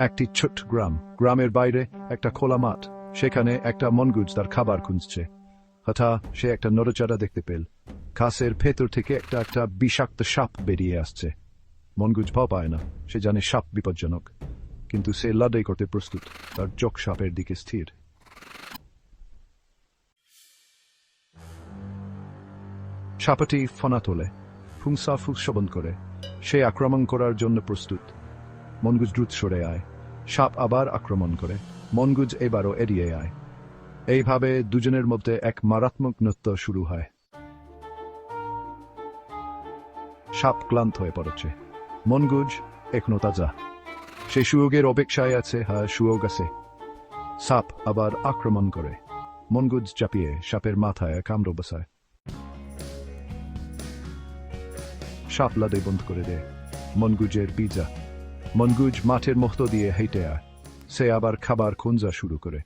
একটি ছোট্ট গ্রাম। গ্রামের বাইরে একটা খোলা মাঠ। সেখানে একটা মনগুজ তার খাবার খুঁজছে। হঠাৎ সে একটা নড়চাড়া দেখতে পেল। খাসের ভেতর থেকে একটা একটা বিষাক্ত সাপ বেরিয়ে আসছে। মনগুজ ভাও পায় না। সে জানে সাপ বিপজ্জনক। কিন্তু সে লড়াই করতে প্রস্তুত। তার চোখ সাপের দিকে স্থির। সাপটি ফনা তোলে। ফুংসা ফুংসবন করে। সে আক্রমণ করার জন্য প্রস্তুত। মনগুজ দ্রুত সরে আয়। সাপ আবার আক্রমণ করে। মনগুজ এবারও এড়িয়ে আয়। এইভাবে দুজনের মধ্যে এক মারাত্মক নৃত্য শুরু হয়। সাপ ক্লান্ত হয়ে পড়েছে। মনগুজ এখনও তাজা। সে সুয়োগের অপেক্ষায় আছে হ্যাঁ সুয়োগ আছে। সাপ আবার আক্রমণ করে। মনগুজ চাপিয়ে সাপের মাথায় কামড় বসায়। সাপ দে বন্ধ করে দেয় মনগুজের পিজা মনগুজ মাঠের মতো দিয়ে হেঁটে আয়। সে আবার খাবার খুঁজা শুরু করে।